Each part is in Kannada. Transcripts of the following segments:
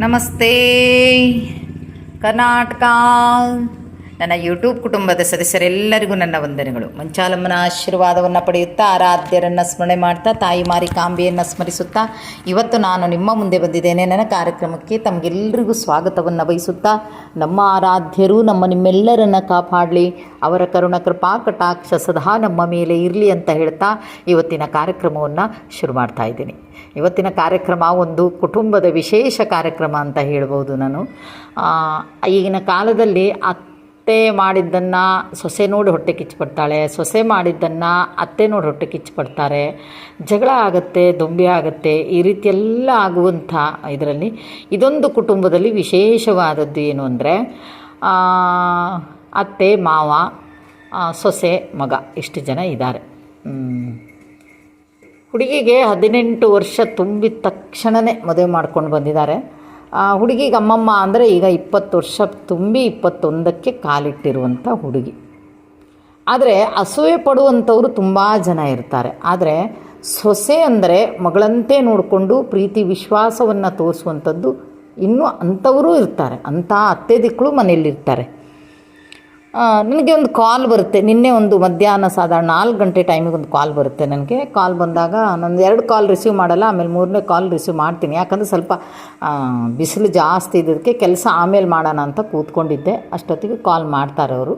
ನಮಸ್ತೆ ಕರ್ನಾಟಕ ನನ್ನ ಯೂಟ್ಯೂಬ್ ಕುಟುಂಬದ ಸದಸ್ಯರೆಲ್ಲರಿಗೂ ನನ್ನ ವಂದನೆಗಳು. ಮಂಚಾಲಮ್ಮನ ಆಶೀರ್ವಾದವನ್ನು ಪಡೆಯುತ್ತಾ ಆರಾಧ್ಯರನ್ನು ಸ್ಮರಣೆ ಮಾಡ್ತಾ ತಾಯಿ ಮಾರಿ ಕಾಂಬೆಯನ್ನು ಸ್ಮರಿಸುತ್ತಾ ಇವತ್ತು ನಾನು ನಿಮ್ಮ ಮುಂದೆ ಬಂದಿದ್ದೇನೆ. ನನ್ನ ಕಾರ್ಯಕ್ರಮಕ್ಕೆ ತಮಗೆಲ್ಲರಿಗೂ ಸ್ವಾಗತವನ್ನು ಬಯಸುತ್ತಾ ನಮ್ಮ ಆರಾಧ್ಯರು ನಮ್ಮ ನಿಮ್ಮೆಲ್ಲರನ್ನು ಕಾಪಾಡಲಿ ಅವರ ಕರುಣ ಕೃಪಾ ಕಟಾಕ್ಷ ಸದಾ ನಮ್ಮ ಮೇಲೆ ಇರಲಿ ಅಂತ ಹೇಳ್ತಾ ಇವತ್ತಿನ ಕಾರ್ಯಕ್ರಮವನ್ನು ಶುರು ಮಾಡ್ತಾ ಇದ್ದೀನಿ. ಇವತ್ತಿನ ಕಾರ್ಯಕ್ರಮ ಒಂದು ಕುಟುಂಬದ ವಿಶೇಷ ಕಾರ್ಯಕ್ರಮ ಅಂತ ಹೇಳ್ಬೋದು ನಾನು. ಆ, ಈಗಿನ ಕಾಲದಲ್ಲಿ ಅತ್ತೆ ಮಾಡಿದ್ದನ್ನು ಸೊಸೆ ನೋಡಿ ಹೊಟ್ಟೆ ಕಿಚ್ಚುಪಡ್ತಾಳೆ, ಸೊಸೆ ಮಾಡಿದ್ದನ್ನು ಅತ್ತೆ ನೋಡಿ ಹೊಟ್ಟೆ ಕಿಚ್ಚುಪಡ್ತಾರೆ. ಜಗಳ ಆಗುತ್ತೆ, ದೊಂಬೆ ಆಗುತ್ತೆ, ಈ ರೀತಿ ಎಲ್ಲ ಆಗುವಂಥ ಇದರಲ್ಲಿ ಇದೊಂದು ಕುಟುಂಬದಲ್ಲಿ ವಿಶೇಷವಾದದ್ದು ಏನು ಅಂದರೆ ಅತ್ತೆ, ಮಾವ ಸೊಸೆ, ಮಗ ಇಷ್ಟು ಜನ ಇದ್ದಾರೆ. ಹುಡುಗಿಗೆ ಹದಿನೆಂಟು ವರ್ಷ ತುಂಬಿದ ತಕ್ಷಣವೇ ಮದುವೆ ಮಾಡ್ಕೊಂಡು ಬಂದಿದ್ದಾರೆ. ಹುಡುಗಿಗೆ ಅಮ್ಮಮ್ಮ ಅಂದರೆ ಈಗ ಇಪ್ಪತ್ತು ವರ್ಷ, ತುಂಬಿ ಇಪ್ಪತ್ತೊಂದಕ್ಕೆ ಕಾಲಿಟ್ಟಿರುವಂಥ ಹುಡುಗಿ. ಆದರೆ ಅಸೂಯೆ ಪಡುವಂಥವ್ರು ತುಂಬ ಜನ ಇರ್ತಾರೆ. ಆದರೆ ಸೊಸೆ ಅಂದರೆ ಮಗಳಂತೆ ನೋಡಿಕೊಂಡು ಪ್ರೀತಿ ವಿಶ್ವಾಸವನ್ನು ತೋರಿಸುವಂಥದ್ದು ಇನ್ನೂ ಅಂಥವರು ಇರ್ತಾರೆ. ಅಂಥ ಅತ್ತೆ ದಿಕ್ಕಳು ಮನೆಯಲ್ಲಿರ್ತಾರೆ. ನನಗೆ ಒಂದು ಕಾಲ್ ಬರುತ್ತೆ. ನಿನ್ನೆ ಒಂದು ಮಧ್ಯಾಹ್ನ ಸಾಧಾರಣ ನಾಲ್ಕು ಗಂಟೆ ಟೈಮಿಗೆ ಒಂದು ಕಾಲ್ ಬರುತ್ತೆ ನನಗೆ. ಕಾಲ್ ಬಂದಾಗ ನಾನು ಎರಡು ಕಾಲ್ ರಿಸೀವ್ ಮಾಡಲ್ಲ, ಆಮೇಲೆ ಮೂರನೇ ಕಾಲ್ ರಿಸೀವ್ ಮಾಡ್ತೀನಿ. ಯಾಕಂದರೆ ಸ್ವಲ್ಪ ಬಿಸಿಲು ಜಾಸ್ತಿ ಇದ್ದದಕ್ಕೆ ಕೆಲಸ ಆಮೇಲೆ ಮಾಡೋಣ ಅಂತ ಕೂತ್ಕೊಂಡಿದ್ದೆ. ಅಷ್ಟೊತ್ತಿಗೆ ಕಾಲ್ ಮಾಡ್ತಾರೆ ಅವರು.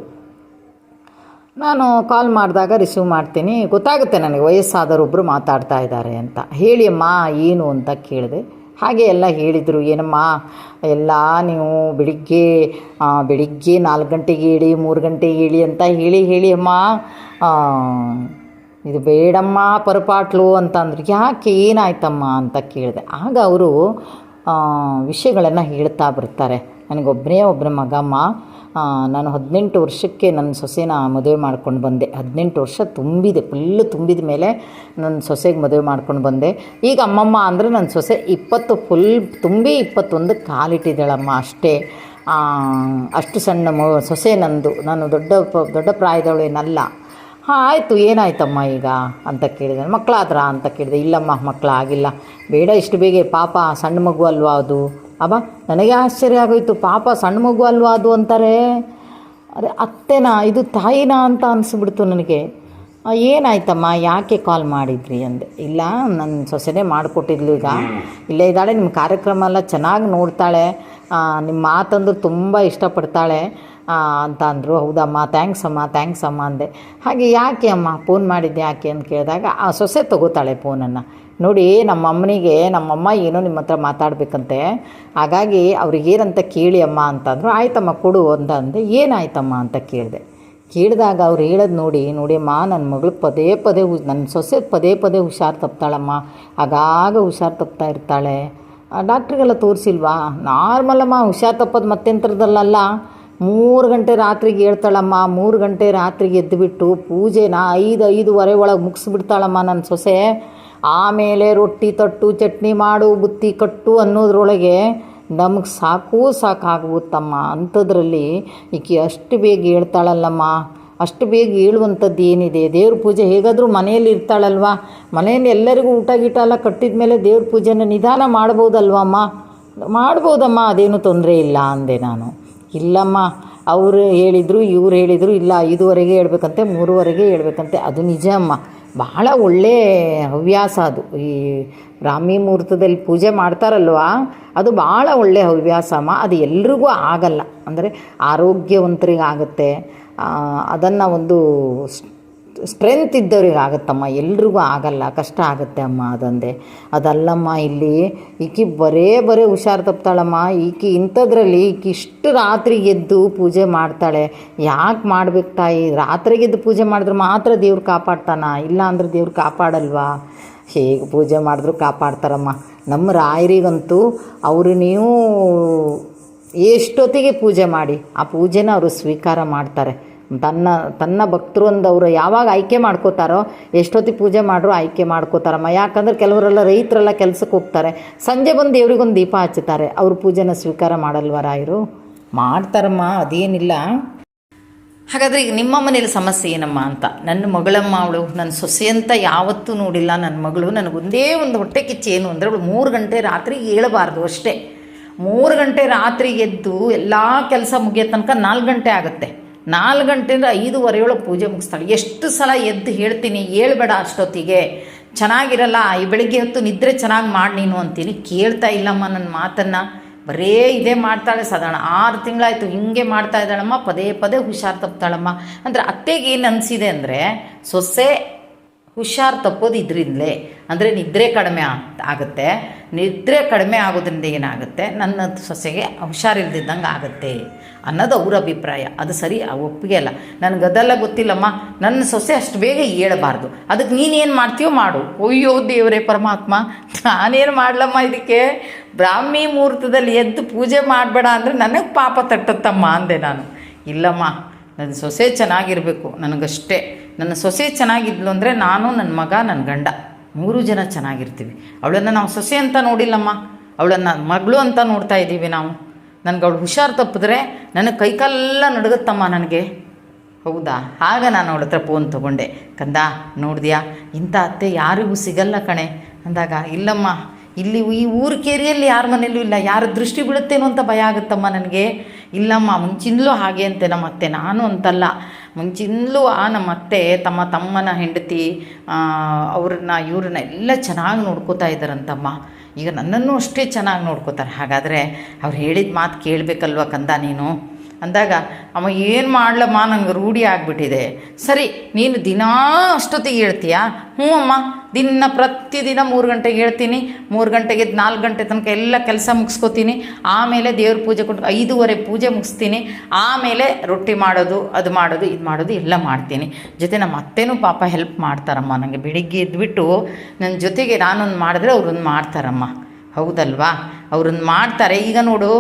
ನಾನು ಕಾಲ್ ಮಾಡಿದಾಗ ರಿಸೀವ್ ಮಾಡ್ತೀನಿ. ಗೊತ್ತಾಗುತ್ತೆ ನನಗೆ ವಯಸ್ಸಾದವರೊಬ್ಬರು ಮಾತಾಡ್ತಾ ಇದ್ದಾರೆ ಅಂತ. ಹೇಳಿ, ಅಮ್ಮ, ಏನು? ಅಂತ ಕೇಳಿದೆ. ಹಾಗೆ ಎಲ್ಲ ಹೇಳಿದರು, ಏನಮ್ಮ, ಎಲ್ಲ ನೀವು ಬೆಳಿಗ್ಗೆ ಬೆಳಿಗ್ಗೆ ನಾಲ್ಕು ಗಂಟೆಗೆ ಹೇಳಿ ಮೂರು ಗಂಟೆಗೆ ಹೇಳಿ ಅಂತ ಹೇಳಿ ಹೇಳಿ ಅಮ್ಮ. ಇದು ಬೇಡಮ್ಮ ಪರಪಾಟ್ಲು ಅಂತ ಅಂದರು ಯಾಕೆ ಏನಾಯ್ತಮ್ಮ ಅಂತ ಕೇಳಿದೆ. ಆಗ ಅವರು ವಿಷಯಗಳನ್ನು ಹೇಳ್ತಾ ಬರ್ತಾರೆ. ನನಗೊಬ್ಬನೇ ಒಬ್ಬನ ಮಗಮ್ಮ ನಾನು ಹದಿನೆಂಟು ವರ್ಷಕ್ಕೆ ನನ್ನ ಸೊಸೆನ ಮದುವೆ ಮಾಡ್ಕೊಂಡು ಬಂದೆ. ಹದಿನೆಂಟು ವರ್ಷ ತುಂಬಿದೆ ಫುಲ್ಲು ತುಂಬಿದ ಮೇಲೆ ನನ್ನ ಸೊಸೆಗೆ ಮದುವೆ ಮಾಡ್ಕೊಂಡು ಬಂದೆ. ಈಗ ಅಮ್ಮಮ್ಮ ಅಂದರೆ ನನ್ನ ಸೊಸೆ ಇಪ್ಪತ್ತು ಫುಲ್ ತುಂಬಿ ಇಪ್ಪತ್ತೊಂದು ಕಾಲಿಟ್ಟಿದ್ದಾಳಮ್ಮ ಅಷ್ಟೇ. ಅಷ್ಟು ಸಣ್ಣ ಮ, ಸೊಸೆ ನಂದು. ನಾನು ದೊಡ್ಡ ದೊಡ್ಡ ಪ್ರಾಯದವಳು ಏನಲ್ಲ. ಹಾಂ, ಆಯಿತು, ಏನಾಯ್ತಮ್ಮ ಈಗ ಅಂತ ಕೇಳಿದೆ. ಮಕ್ಕಳಾದ್ರಾ ಅಂತ ಕೇಳಿದೆ. ಇಲ್ಲಮ್ಮ, ಮಕ್ಕಳಾಗಿಲ್ಲ. ಬೇಡ, ಇಷ್ಟು ಬೇಗ ಪಾಪ, ಸಣ್ಣ ಮಗು ಅಲ್ವಾ ಅದು? ಅಬ್ಬ ನನಗೆ ಆಶ್ಚರ್ಯ ಆಗೋಯ್ತು. ಪಾಪ ಸಣ್ಣ ಮಗು ಅಲ್ವಾ ಅದು ಅಂತಾರೆ. ಅರೆ ಅತ್ತೆನಾ ಇದು ತಾಯಿನಾ ಅಂತ ಅನಿಸ್ಬಿಡ್ತು ನನಗೆ. ಏನಾಯ್ತಮ್ಮ ಯಾಕೆ ಕಾಲ್ ಮಾಡಿದ್ರಿ ಅಂದೆ. ಇಲ್ಲ ನನ್ನ ಸೊಸೆನೇ ಮಾಡಿಕೊಟ್ಟಿದ್ಲು ಈಗ. ಇಲ್ಲೇ ಇದ್ದಾಳೆ ನಿಮ್ಮ ಕಾರ್ಯಕ್ರಮ ಎಲ್ಲ ಚೆನ್ನಾಗಿ ನೋಡ್ತಾಳೆ. ನಿಮ್ಮ ಮಾತಂದ್ರೆ ತುಂಬ ಇಷ್ಟಪಡ್ತಾಳೆ. ಅಂತ ಅಂದರು. ಹೌದಮ್ಮ ಥ್ಯಾಂಕ್ಸ್ ಅಮ್ಮ ಥ್ಯಾಂಕ್ಸ್ ಅಮ್ಮ ಅಂದೆ. ಹಾಗೆ ಯಾಕೆ ಅಮ್ಮ ಫೋನ್ ಮಾಡಿದ್ದೆ ಯಾಕೆ ಅಂತ ಕೇಳಿದಾಗ ಆ ಸೊಸೆ ತಗೋತಾಳೆ ಫೋನನ್ನು ನೋಡಿ ನಮ್ಮ ಅಮ್ಮನಿಗೆ ನಮ್ಮಮ್ಮ ಏನೋ ನಿಮ್ಮ ಹತ್ರ ಮಾತಾಡಬೇಕಂತೆ. ಹಾಗಾಗಿ ಅವ್ರಿಗೇನಂತ ಕೇಳಿ ಅಮ್ಮ ಅಂತಂದರು, ಆಯ್ತಮ್ಮ ಕೊಡು ಅಂತ ಅಂದೆ ಏನಾಯ್ತಮ್ಮ ಅಂತ ಕೇಳಿದೆ. ಕೇಳಿದಾಗ ಅವ್ರು ಹೇಳೋದು ನೋಡಿ ನೋಡಿ ಅಮ್ಮ ನನ್ನ ಮಗಳು ಪದೇ ಪದೇ ನನ್ನ ಸೊಸೆ ಪದೇ ಪದೇ ಹುಷಾರು ತಪ್ತಾಳಮ್ಮ. ಆಗಾಗ ಹುಷಾರು ತಪ್ತಾ ಇರ್ತಾಳೆ. ಡಾಕ್ಟ್ರಿಗೆಲ್ಲ ತೋರಿಸಿಲ್ವಾ? ನಾರ್ಮಲಮ್ಮ ಹುಷಾರು ತಪ್ಪೋದು ಮತ್ತೆಂಥರದಲ್ಲ ಮೂರು ಗಂಟೆ ರಾತ್ರಿಗೆ ಹೇಳ್ತಾಳಮ್ಮ, ಮೂರು ಗಂಟೆ ರಾತ್ರಿಗೆ ಎದ್ದುಬಿಟ್ಟು ಪೂಜೆನ ಐದು, ಐದುವರೆ ಒಳಗೆ ಮುಗಿಸ್ಬಿಡ್ತಾಳಮ್ಮ ನನ್ನ ಸೊಸೆ. ಆಮೇಲೆ ರೊಟ್ಟಿ ತಟ್ಟು, ಚಟ್ನಿ ಮಾಡು, ಬುತ್ತಿ ಕಟ್ಟು ಅನ್ನೋದ್ರೊಳಗೆ ನಮಗೆ ಸಾಕು ಸಾಕಾಗುತ್ತಮ್ಮ ಅಂಥದ್ರಲ್ಲಿ ಈಕೆ ಅಷ್ಟು ಬೇಗ ಹೇಳ್ತಾಳಲ್ಲಮ್ಮ. ಅಷ್ಟು ಬೇಗ ಹೇಳುವಂಥದ್ದು ಏನಿದೆ? ದೇವ್ರ ಪೂಜೆ ಹೇಗಾದರೂ ಮನೆಯಲ್ಲಿ ಇರ್ತಾಳಲ್ವ? ಮನೆಯಲ್ಲಿ ಎಲ್ಲರಿಗೂ ಊಟ ಗೀಟ ಎಲ್ಲ ಕಟ್ಟಿದ ಮೇಲೆ ದೇವ್ರ ಪೂಜೆನ ನಿಧಾನ ಮಾಡ್ಬೋದಲ್ವಮ್ಮ? ಮಾಡ್ಬೋದಮ್ಮ, ಅದೇನು ತೊಂದರೆ ಇಲ್ಲ ಅಂದೆ ನಾನು. ಇಲ್ಲಮ್ಮ, ಅವರು ಹೇಳಿದರು, ಇವ್ರು ಹೇಳಿದರು, ಇಲ್ಲ ಐದುವರೆಗೆ ಹೇಳ್ಬೇಕಂತೆ, ಮೂರುವರೆಗೆ ಹೇಳ್ಬೇಕಂತೆ, ಅದು ನಿಜ ಅಮ್ಮ. ಬಹಳ ಒಳ್ಳೆ ಹವ್ಯಾಸ ಅದು. ಈ ಬ್ರಾಹ್ಮಿ ಮುಹೂರ್ತದಲ್ಲಿ ಪೂಜೆ ಮಾಡ್ತಾರಲ್ವಾ? ಅದು ಭಾಳ ಒಳ್ಳೆ ಹವ್ಯಾಸ ಅಮ್ಮ. ಅದು ಎಲ್ರಿಗೂ ಆಗಲ್ಲ. ಅಂದರೆ ಆರೋಗ್ಯವಂತರಿಗೆ ಆಗುತ್ತೆ ಅದನ್ನು ಒಂದು ಸ್ಟ್ರೆಂತ್ ಇದ್ದವ್ರಿಗೆ ಆಗುತ್ತಮ್ಮ ಎಲ್ರಿಗೂ ಆಗಲ್ಲ, ಕಷ್ಟ ಆಗುತ್ತೆ ಅಮ್ಮ ಅದಂದೆ. ಅದಲ್ಲಮ್ಮ ಇಲ್ಲಿ ಈಕಿ ಬರೇ ಬರೇ ಹುಷಾರು ತಪ್ತಾಳಮ್ಮ, ಈಕಿ ಇಂಥದ್ರಲ್ಲಿ ಈಕಿ ಇಷ್ಟು ರಾತ್ರಿ ಎದ್ದು ಪೂಜೆ ಮಾಡ್ತಾಳೆ. ಯಾಕೆ ಮಾಡ್ಬೇಕು ತಾಯಿ? ರಾತ್ರಿ ಗೆದ್ದು ಪೂಜೆ ಮಾಡಿದ್ರೆ ಮಾತ್ರ ದೇವ್ರು ಕಾಪಾಡ್ತಾನ, ಇಲ್ಲ ಅಂದ್ರೆ ದೇವ್ರು ಕಾಪಾಡಲ್ವಾ? ಹೇಗೆ ಪೂಜೆ ಮಾಡಿದ್ರು ಕಾಪಾಡ್ತಾರಮ್ಮ. ನಮ್ಮ ರಾಯರಿಗಂತೂ ಅವರು ನೀವು ಎಷ್ಟೊತ್ತಿಗೆ ಪೂಜೆ ಮಾಡಿ, ಆ ಪೂಜೆನ ಅವರು ಸ್ವೀಕಾರ ಮಾಡ್ತಾರೆ. ತನ್ನ ತನ್ನ ಭಕ್ತರು ಅಂದವರು ಯಾವಾಗ ಆಯ್ಕೆ ಮಾಡ್ಕೋತಾರೋ ಎಷ್ಟೊತ್ತಿಗೆ ಪೂಜೆ ಮಾಡ್ರು ಆಯ್ಕೆ ಮಾಡ್ಕೋತಾರಮ್ಮ. ಯಾಕಂದ್ರೆ ಕೆಲವರೆಲ್ಲ ರೈತರೆಲ್ಲ ಕೆಲಸಕ್ಕೆ ಹೋಗ್ತಾರೆ. ಸಂಜೆ ಬಂದು ದೇವ್ರಿಗೊಂದು ದೀಪ ಹಚ್ಚುತ್ತಾರೆ. ಅವ್ರ ಪೂಜೆನ ಸ್ವೀಕಾರ ಮಾಡಲ್ವ ರಾಯರು? ಮಾಡ್ತಾರಮ್ಮ, ಅದೇನಿಲ್ಲ. ಹಾಗಾದರೆ ಈಗ ನಿಮ್ಮ ಮನೇಲಿ ಸಮಸ್ಯೆ ಏನಮ್ಮ ಅಂತ? ನನ್ನ ಮಗಳಮ್ಮ ಅವಳು, ನನ್ನ ಸೊಸೆ ಅಂತ ಯಾವತ್ತೂ ನೋಡಿಲ್ಲ. ನನ್ನ ಮಗಳು ನನಗೊಂದೇ ಒಂದು ಹೊಟ್ಟೆ ಕಿಚ್ಚು ಏನು ಅಂದರೆ ಅವಳು ಮೂರು ಗಂಟೆ ರಾತ್ರಿ ಏಳಬಾರ್ದು ಅಷ್ಟೇ. ಮೂರು ಗಂಟೆ ರಾತ್ರಿ ಎದ್ದು ಎಲ್ಲ ಕೆಲಸ ಮುಗಿಯೋ ತನಕ ನಾಲ್ಕು ಗಂಟೆ ಆಗುತ್ತೆ. ನಾಲ್ಕು ಗಂಟೆಯಿಂದ ಐದುವರೆ ಒಳಗೆ ಪೂಜೆ ಮುಗಿಸ್ತಾಳೆ. ಎಷ್ಟು ಸಲ ಎದ್ದು ಹೇಳ್ತೀನಿ, ಹೇಳ್ಬೇಡ ಅಷ್ಟೊತ್ತಿಗೆ. ಚೆನ್ನಾಗಿರಲ್ಲ, ಈ ಬೆಳಿಗ್ಗೆ ಹೊತ್ತು ನಿದ್ರೆ ಚೆನ್ನಾಗಿ ಮಾಡಿ ನೀನು ಅಂತೀನಿ. ಕೇಳ್ತಾ ಇಲ್ಲಮ್ಮ ನನ್ನ ಮಾತನ್ನು. ಬರೇ ಇದೇ ಮಾಡ್ತಾಳೆ ಸಾಧಾರಣ. ಆರು ತಿಂಗಳಾಯಿತು ಹಿಂಗೆ ಮಾಡ್ತಾ ಇದ್ದಾಳಮ್ಮ. ಪದೇ ಪದೇ ಹುಷಾರು ತಪ್ತಾಳಮ್ಮ. ಅಂದರೆ ಅತ್ತೆಗೆ ಏನು ಅನಿಸಿದೆ ಅಂದರೆ ಸೊಸೆ ಹುಷಾರು ತಪ್ಪೋದು ಇದರಿಂದಲೇ ಅಂದರೆ ನಿದ್ರೆ ಕಡಿಮೆ ಆಗ್- ಆಗುತ್ತೆ. ನಿದ್ರೆ ಕಡಿಮೆ ಆಗೋದ್ರಿಂದ ಏನಾಗುತ್ತೆ? ನನ್ನ ಸೊಸೆಗೆ ಹುಷಾರಿಲ್ದಿದ್ದಂಗೆ ಆಗುತ್ತೆ ಅನ್ನೋದು ಅವ್ರ ಅಭಿಪ್ರಾಯ. ಅದು ಸರಿ ಒಪ್ಪಿಗೆ ಅಲ್ಲ. ನನಗದೆಲ್ಲ ಗೊತ್ತಿಲ್ಲಮ್ಮ. ನನ್ನ ಸೊಸೆ ಅಷ್ಟು ಬೇಗ ಹೇಳಬಾರ್ದು. ಅದಕ್ಕೆ ನೀನೇನು ಮಾಡ್ತೀಯೋ ಮಾಡು. ಅಯ್ಯೋ ದೇವರೇ ಪರಮಾತ್ಮ, ನಾನೇನು ಮಾಡ್ಲಮ್ಮ ಇದಕ್ಕೆ? ಬ್ರಾಹ್ಮಿ ಮುಹೂರ್ತದಲ್ಲಿ ಎದ್ದು ಪೂಜೆ ಮಾಡಬೇಡ ಅಂದರೆ ನನಗೆ ಪಾಪ ತಟ್ಟತ್ತಮ್ಮ ಅಂದೆ ನಾನು. ಇಲ್ಲಮ್ಮ, ನನ್ನ ಸೊಸೆ ಚೆನ್ನಾಗಿರಬೇಕು. ನನಗಷ್ಟೇ. ನನ್ನ ಸೊಸೆ ಚೆನ್ನಾಗಿದ್ಲು ಅಂದರೆ ನಾನು ನನ್ನ ಮಗ ನನ್ನ ಗಂಡ. ಮೂರು ಜನ ಚೆನ್ನಾಗಿರ್ತೀವಿ. ಅವಳನ್ನು ನಾವು ಸೊಸೆ ಅಂತ ನೋಡಿಲ್ಲಮ್ಮ. ಅವಳನ್ನು ಮಗಳು ಅಂತ ನೋಡ್ತಾ ಇದ್ದೀವಿ ನಾವು. ನನಗೆ ಅವಳು ಹುಷಾರು ತಪ್ಪಿದ್ರೆ ನನಗೆ ಕೈಕಾಲೆಲ್ಲ ನಡುಗುತ್ತಮ್ಮ ನನಗೆ. ಹೌದಾ? ಆಗ ನಾನು ಅವಳ ಹತ್ರ ಫೋನ್ ತೊಗೊಂಡೆ. ಕಂದ, ನೋಡಿದ್ಯಾ? ಇಂಥ ಅತ್ತೆ ಯಾರಿಗೂ ಸಿಗಲ್ಲ ಕಣೆ. ಅಂದಾಗ, ಇಲ್ಲಮ್ಮ, ಇಲ್ಲಿ ಈ ಊರ ಕೇರಿಯಲ್ಲಿ ಯಾರ ಮನೇಲೂ ಇಲ್ಲ. ಯಾರ ದೃಷ್ಟಿ ಬೀಳುತ್ತೇನೋ ಅಂತ ಭಯ ಆಗುತ್ತಮ್ಮ ನನಗೆ. ಇಲ್ಲಮ್ಮ, ಮುಂಚಿಂದಲೂ ಹಾಗೆ ಅಂತೆ ನಮ್ಮ ಅತ್ತೆ. ನಾನು ಅಂತಲ್ಲ. ಮುಂಚಿನಲೂ ಆ ನಮ್ಮ ಅತ್ತೆ, ತಮ್ಮ ತಮ್ಮನ ಹೆಂಡತಿ ಅವ್ರನ್ನ, ಇವ್ರನ್ನ ಎಲ್ಲ ಚೆನ್ನಾಗಿ ನೋಡ್ಕೋತಾ ಇದ್ದಾರಂತಮ್ಮ. ಈಗ ನನ್ನನ್ನು ಅಷ್ಟೇ ಚೆನ್ನಾಗಿ ನೋಡ್ಕೋತಾರೆ. ಹಾಗಾದರೆ ಅವ್ರು ಹೇಳಿದ ಮಾತು ಕೇಳಬೇಕಲ್ವ ಕಂದ ನೀನು? ಅಂದಾಗ, ಅಮ್ಮ, ಏನು ಮಾಡ್ಲಮ್ಮ? ನಂಗೆ ರೂಢಿ ಆಗಿಬಿಟ್ಟಿದೆ. ಸರಿ, ನೀನು ದಿನಾ ಅಷ್ಟೊತ್ತಿಗೆ ಹೇಳ್ತೀಯಾ? ಹ್ಞೂ ಅಮ್ಮ. ದಿನ ಪ್ರತಿದಿನ ಮೂರು ಗಂಟೆಗೆ ಹೇಳ್ತೀನಿ, ಮೂರು ಗಂಟೆಗೆ ನಾಲ್ಕು ಗಂಟೆ ತನಕ ಎಲ್ಲ ಕೆಲಸ ಮುಗಿಸ್ಕೋತೀನಿ. ಆಮೇಲೆ ದೇವ್ರ ಪೂಜೆ ಕೊಟ್ಟು ಐದೂವರೆ ಪೂಜೆ ಮುಗಿಸ್ತೀನಿ. ಆಮೇಲೆ ರೊಟ್ಟಿ ಮಾಡೋದು, ಅದು ಮಾಡೋದು, ಇದು ಮಾಡೋದು ಎಲ್ಲ ಮಾಡ್ತೀನಿ. ಜೊತೆ ನಮ್ಮ ಅತ್ತೆನೂ ಪಾಪ ಹೆಲ್ಪ್ ಮಾಡ್ತಾರಮ್ಮ. ನನಗೆ ಬೆಳಿಗ್ಗೆ ಎದ್ಬಿಟ್ಟು ನನ್ನ ಜೊತೆಗೆ ನಾನೊಂದು ಮಾಡಿದ್ರೆ ಅವ್ರೊಂದು ಮಾಡ್ತಾರಮ್ಮ. ಹೌದಲ್ವಾ? ಅವ್ರನ್ನ ಮಾಡ್ತಾರೆ. ಈಗ ನೋಡು,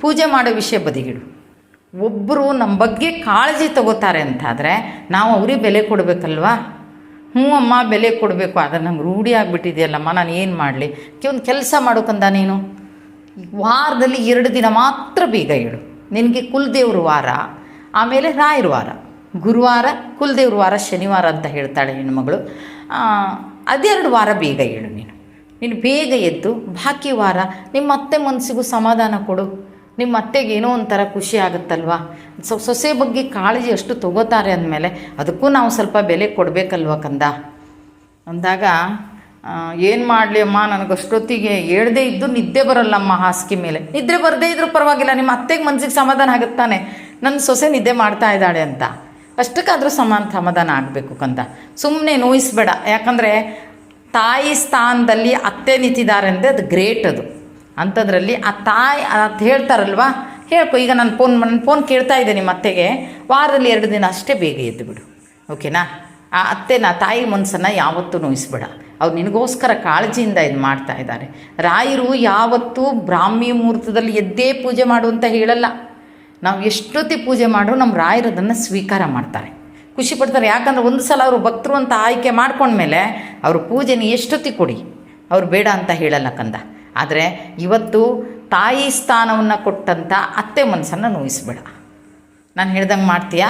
ಪೂಜೆ ಮಾಡೋ ವಿಷಯ ಬದಿಗಿಡು. ಒಬ್ಬರು ನಮ್ಮ ಬಗ್ಗೆ ಕಾಳಜಿ ತಗೋತಾರೆ ಅಂತಾದರೆ ನಾವು ಅವ್ರಿಗೆ ಬೆಲೆ ಕೊಡಬೇಕಲ್ವಾ? ಹ್ಞೂ ಅಮ್ಮ, ಬೆಲೆ ಕೊಡಬೇಕು. ಆದರೆ ನಂಗೆ ರೂಢಿ ಆಗಿಬಿಟ್ಟಿದೆಯಲ್ಲಮ್ಮ, ನಾನು ಏನು ಮಾಡಲಿ? ಒಂದು ಕೆಲಸ ಮಾಡೋಕಂದ ನೀನು? ವಾರದಲ್ಲಿ ಎರಡು ದಿನ ಮಾತ್ರ ಬೇಗ ಹೇಳು ನಿನಗೆ ಕುಲದೇವ್ರ ವಾರ, ಆಮೇಲೆ ರಾಯರ ವಾರ. ಗುರುವಾರ, ಕುಲದೇವ್ರ ವಾರ, ಶನಿವಾರ ಅಂತ ಹೇಳ್ತಾಳೆ ಹೆಣ್ಮಗಳು ಅದೆರಡು ವಾರ ಬೇಗ ಹೇಳು ನೀನು. ನೀನು ಬೇಗ ಎದ್ದು ಬಾಕಿ ವಾರ, ನಿಮ್ಮ ಅತ್ತೆ ಮನಸ್ಸಿಗೂ ಸಮಾಧಾನ ಕೊಡು. ನಿಮ್ಮ ಅತ್ತೆಗೆ ಏನೋ ಒಂಥರ ಖುಷಿ ಆಗುತ್ತಲ್ವಾ? ಸೊ, ಸೊಸೆ ಬಗ್ಗೆ ಕಾಳಜಿ ಅಷ್ಟು ತಗೋತಾರೆ ಅಂದಮೇಲೆ ಅದಕ್ಕೂ ನಾವು ಸ್ವಲ್ಪ ಬೆಲೆ ಕೊಡಬೇಕಲ್ವ ಕಂದ? ಅಂದಾಗ ಏನು ಮಾಡಲಿ ಅಮ್ಮ ನನಗೆ ಅಷ್ಟೊತ್ತಿಗೆ ಹೇಳ್ದೇ ಇದ್ದು ನಿದ್ದೆ ಬರಲ್ಲಮ್ಮ ಹಾಸಿಗೆ ಮೇಲೆ. ನಿದ್ರೆ ಬರದೇ ಇದ್ರೂ ಪರವಾಗಿಲ್ಲ, ನಿಮ್ಮ ಅತ್ತೆಗೆ ಮನ್ಸಿಗೆ ಸಮಾಧಾನ ಆಗುತ್ತಾನೆ. ನನ್ನ ಸೊಸೆ ನಿದ್ದೆ ಮಾಡ್ತಾ ಇದ್ದಾಳೆ ಅಂತ. ಅಷ್ಟಕ್ಕಾದರೂ ಸಮಾನ ಸಮಾಧಾನ ಆಗಬೇಕು ಕಂದ. ಸುಮ್ಮನೆ ನೋಯಿಸ್ಬೇಡ. ಯಾಕಂದರೆ ತಾಯಿ ಸ್ಥಾನದಲ್ಲಿ ಅತ್ತೆ ನಿಂತಿದ್ದಾರೆ ಅಂದರೆ ಅದು ಗ್ರೇಟ್ ಅದು. ಅಂಥದ್ರಲ್ಲಿ ಆ ತಾಯಿ ಅಂತ ಹೇಳ್ತಾರಲ್ವಾ? ಹೇಳ್ಕೊ, ಈಗ ನಾನು ಫೋನ್ ನನ್ನ ಫೋನ್ ಕೇಳ್ತಾ ಇದ್ದೆ ನಿಮ್ಮ ಅತ್ತೆಗೆ. ವಾರದಲ್ಲಿ ಎರಡು ದಿನ ಅಷ್ಟೇ ಬೇಗ ಎದ್ದು ಬಿಡು. ಓಕೆನಾ ಆ ಅತ್ತೆನ, ತಾಯಿ ಮನಸ್ಸನ್ನು ಯಾವತ್ತೂ ನೋಯಿಸ್ಬೇಡ. ಅವ್ರು ನಿನಗೋಸ್ಕರ ಕಾಳಜಿಯಿಂದ ಇದು ಮಾಡ್ತಾ ಇದ್ದಾರೆ. ರಾಯರು ಯಾವತ್ತೂ ಬ್ರಾಹ್ಮಿ ಮುಹೂರ್ತದಲ್ಲಿ ಎದ್ದೇ ಪೂಜೆ ಮಾಡು ಅಂತ ಹೇಳಲ್ಲ. ನಾವು ಎಷ್ಟೊತ್ತಿ ಪೂಜೆ ಮಾಡೋ ನಮ್ಮ ರಾಯರು ಅದನ್ನು ಸ್ವೀಕಾರ ಮಾಡ್ತಾರೆ. ಖುಷಿ ಪಡ್ತಾರೆ. ಯಾಕಂದ್ರೆ ಒಂದು ಸಲ ಅವರು ಭಕ್ತರು ಅಂತ ಆಯ್ಕೆ ಮಾಡ್ಕೊಂಡ್ಮೇಲೆ ಅವರು ಪೂಜೆನ ಎಷ್ಟೊತ್ತಿ ಕೊಡಿ. ಅವ್ರು ಬೇಡ ಅಂತ ಹೇಳಲ್ಲ ಕಂದ. ಆದರೆ ಇವತ್ತು ತಾಯಿ ಸ್ಥಾನವನ್ನು ಕೊಟ್ಟಂಥ ಅತ್ತೆ ಮನಸ್ಸನ್ನು ನೋಯಿಸ್ಬೇಡ. ನಾನು ಹೇಳ್ದಂಗೆ ಮಾಡ್ತೀಯಾ?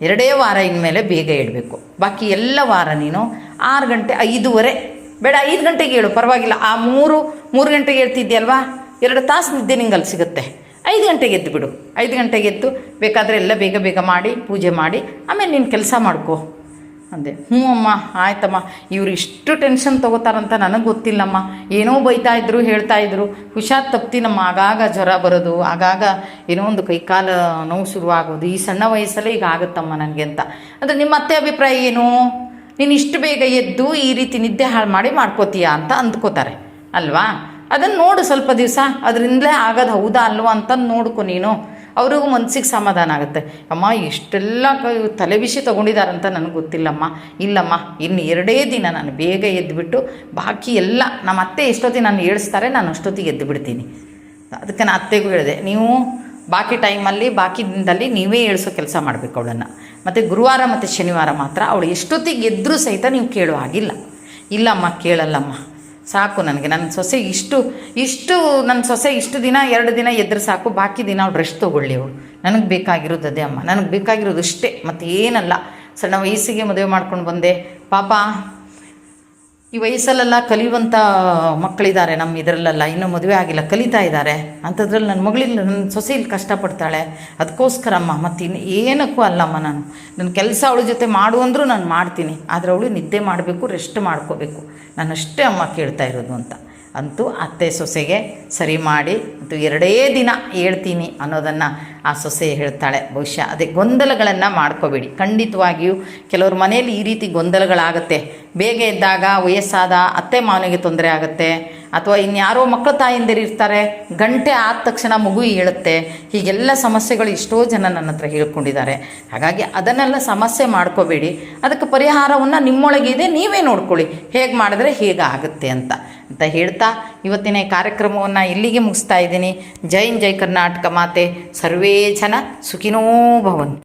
ಎರಡೇ ವಾರ ಇನ್ಮೇಲೆ ಬೇಗ ಇಡಬೇಕು ಬಾಕಿ ಎಲ್ಲ ವಾರ ನೀನು ಆರು ಗಂಟೆ ಐದೂವರೆ, ಬೇಡ, ಐದು ಗಂಟೆಗೆ ಹೇಳು, ಪರವಾಗಿಲ್ಲ. ಆ ಮೂರು ಮೂರು ಗಂಟೆಗೆ ಹೇಳ್ತಿದ್ದೀಯಲ್ವಾ? ಎರಡು ತಾಸು ನಿದ್ದೆ ನಿಂಗೆ ಅಲ್ಲಿ ಸಿಗುತ್ತೆ. ಐದು ಗಂಟೆಗೆ ಎದ್ದು ಬಿಡು ಐದು ಗಂಟೆಗೆ ಎದ್ದು ಬೇಕಾದರೆ ಎಲ್ಲ ಬೇಗ ಬೇಗ ಮಾಡಿ, ಪೂಜೆ ಮಾಡಿ, ಆಮೇಲೆ ನೀನು ಕೆಲಸ ಮಾಡ್ಕೋ. ಅಂದೆ, ಹ್ಞೂ ಅಮ್ಮ, ಆಯ್ತಮ್ಮ. ಇವ್ರು ಇಷ್ಟು ಟೆನ್ಷನ್ ತೊಗೋತಾರಂತ ನನಗೆ ಗೊತ್ತಿಲ್ಲಮ್ಮ. ಏನೋ ಬೈತಾ ಇದ್ರು, ಹೇಳ್ತಾ ಇದ್ರು. ಹುಷಾರ್ ತಪ್ತೀನಮ್ಮ. ಆಗಾಗ ಜ್ವರ ಬರೋದು, ಆಗಾಗ ಏನೋ ಒಂದು ಕೈಕಾಲ ನೋವು ಶುರುವಾಗೋದು. ಈ ಸಣ್ಣ ವಯಸ್ಸಲ್ಲೇ ಈಗ ಆಗುತ್ತಮ್ಮ ನನಗೆ ಅಂತ. ಅಂದರೆ ನಿಮ್ಮ ಅತ್ತೆ ಅಭಿಪ್ರಾಯ ಏನು? ನೀನು ಇಷ್ಟು ಬೇಗ ಎದ್ದು ಈ ರೀತಿ ನಿದ್ದೆ ಹಾಳು ಮಾಡಿ ಮಾಡ್ಕೋತೀಯಾ ಅಂತ ಅಂದ್ಕೋತಾರೆ. ಅಲ್ವಾ? ಅದನ್ನು ನೋಡು ಸ್ವಲ್ಪ ದಿವಸ. ಅದರಿಂದಲೇ ಆಗೋದು ಹೌದಾ ಅಲ್ವಾ ಅಂತ ನೋಡ್ಕೊ ನೀನು. ಅವ್ರಿಗೂ ಮನಸ್ಸಿಗೆ ಸಮಾಧಾನ ಆಗುತ್ತೆ. ಅಮ್ಮ, ಇಷ್ಟೆಲ್ಲ ಕ, ತಲೆ ಬಿಸಿ ತೊಗೊಂಡಿದ್ದಾರಂತ ನನಗೆ ಗೊತ್ತಿಲ್ಲಮ್ಮ. ಇಲ್ಲಮ್ಮ, ಇನ್ನು ಎರಡೇ ದಿನ ನಾನು ಬೇಗ ಎದ್ದುಬಿಟ್ಟು ಬಾಕಿ ಎಲ್ಲ, ನಮ್ಮ ಅತ್ತೆ ಎಷ್ಟೊತ್ತಿಗೆ ನಾನು ಏಳಿಸ್ತಾರೆ, ನಾನು ಅಷ್ಟೊತ್ತಿಗೆ ಎದ್ದು ಬಿಡ್ತೀನಿ. ಅದಕ್ಕೆ ನಾನು ಅತ್ತೆಗೂ ಹೇಳಿದೆ, ನೀವು ಬಾಕಿ ಟೈಮಲ್ಲಿ, ಬಾಕಿ ದಿನದಲ್ಲಿ ನೀವೇ ಏಳಿಸೋ ಕೆಲಸ ಮಾಡಬೇಕು ಅವಳನ್ನು. ಮತ್ತು ಗುರುವಾರ ಮತ್ತು ಶನಿವಾರ ಮಾತ್ರ, ಅವಳು ಎಷ್ಟೊತ್ತಿಗೆ ಎದ್ದರೂ ಸಹಿತ ನೀವು ಕೇಳೋ ಹಾಗಿಲ್ಲ. ಇಲ್ಲಮ್ಮ, ಕೇಳಲ್ಲಮ್ಮ. ಸಾಕು ನನಗೆ. ನನ್ನ ಸೊಸೆ ಇಷ್ಟು ಇಷ್ಟು, ನನ್ನ ಸೊಸೆ ಇಷ್ಟು ದಿನ, ಎರಡು ದಿನ ಎದ್ರೆ ಸಾಕು. ಬಾಕಿ ದಿನ ಅವ್ಳು ರೆಸ್ಟ್ ತೊಗೊಳ್ಳಿ ಅವಳು. ನನಗೆ ಬೇಕಾಗಿರೋದು ಅದೇ ಅಮ್ಮ. ನನಗೆ ಬೇಕಾಗಿರೋದು ಇಷ್ಟೇ ಮತ್ತೇನಲ್ಲ. ಸಣ್ಣ ವಯಸ್ಸಿಗೆ ಮದುವೆ ಮಾಡ್ಕೊಂಡು ಬಂದೆ. ಪಾಪ ಈ ವಯಸ್ಸಲ್ಲೆಲ್ಲ ಕಲಿಯುವಂಥ ಮಕ್ಕಳಿದ್ದಾರೆ ನಮ್ಮ ಇದರಲ್ಲೆಲ್ಲ. ಇನ್ನೂ ಮದುವೆ ಆಗಿಲ್ಲ, ಕಲಿತಾ ಇದ್ದಾರೆ. ಅಂಥದ್ರಲ್ಲಿ ನನ್ನ ಮಗಳಿಲ್ಲ ನನ್ನ ಸೊಸೆಯಲ್ಲಿ ಕಷ್ಟಪಡ್ತಾಳೆ. ಅದಕ್ಕೋಸ್ಕರಮ್ಮ ಮತ್ತು ಇನ್ನು ಏನಕ್ಕೂ ಅಲ್ಲಮ್ಮ ನಾನು. ನನ್ನ ಕೆಲಸ ಅವಳ ಜೊತೆ ಮಾಡು ಅಂದರೂ ನಾನು ಮಾಡ್ತೀನಿ. ಆದರೆ ಅವಳು ನಿದ್ದೆ ಮಾಡಬೇಕು ರೆಸ್ಟ್ ಮಾಡ್ಕೋಬೇಕು. ನಾನು ಅಷ್ಟೇ ಅಮ್ಮ ಕೇಳ್ತಾ ಇರೋದು ಅಂತ. ಅಂತೂ ಅತ್ತೆ ಸೊಸೆಗೆ ಸರಿ ಮಾಡಿ ಮತ್ತು ಎರಡೇ ದಿನ ಹೇಳ್ತೀನಿ ಅನ್ನೋದನ್ನು ಆ ಸೊಸೆ ಹೇಳ್ತಾಳೆ. ಬಹುಶಃ ಅದೇ ಗೊಂದಲಗಳನ್ನು ಮಾಡ್ಕೋಬೇಡಿ. ಖಂಡಿತವಾಗಿಯೂ ಕೆಲವ್ರ ಮನೆಯಲ್ಲಿ ಈ ರೀತಿ ಗೊಂದಲಗಳಾಗುತ್ತೆ. ಬೇಗ ಇದ್ದಾಗ ವಯಸ್ಸಾದ ಅತ್ತೆ ಮಾವನಿಗೆ ತೊಂದರೆ ಆಗುತ್ತೆ. ಅಥವಾ ಇನ್ಯಾರೋ ಮಕ್ಕಳ ತಾಯಿಂದಿರು ಇರ್ತಾರೆ, ಗಂಟೆ ಆದ ತಕ್ಷಣ ಮಗು ಹೇಳುತ್ತೆ, ಹೀಗೆಲ್ಲ ಸಮಸ್ಯೆಗಳು ಎಷ್ಟೋ ಜನ ನನ್ನ ಹತ್ರ ಹೇಳ್ಕೊಂಡಿದ್ದಾರೆ. ಹಾಗಾಗಿ ಅದನ್ನೆಲ್ಲ ಸಮಸ್ಯೆ ಮಾಡ್ಕೋಬೇಡಿ. ಅದಕ್ಕೆ ಪರಿಹಾರವನ್ನು ನಿಮ್ಮೊಳಗಿದೆ ನೀವೇ ನೋಡ್ಕೊಳ್ಳಿ. ಹೇಗೆ ಮಾಡಿದ್ರೆ ಹೇಗೆ ಆಗುತ್ತೆ ಅಂತ. ಅಂತ ಹೇಳ್ತಾ ಇವತ್ತಿನ ಕಾರ್ಯಕ್ರಮವನ್ನು ಇಲ್ಲಿಗೆ ಮುಗಿಸ್ತಾ ಇದ್ದೀನಿ. ಜೈನ್ ಜೈ ಕರ್ನಾಟಕ ಮಾತೆ. ಸರ್ವೇ ಜನ ಸುಖಿನೋ ಭವಂತು.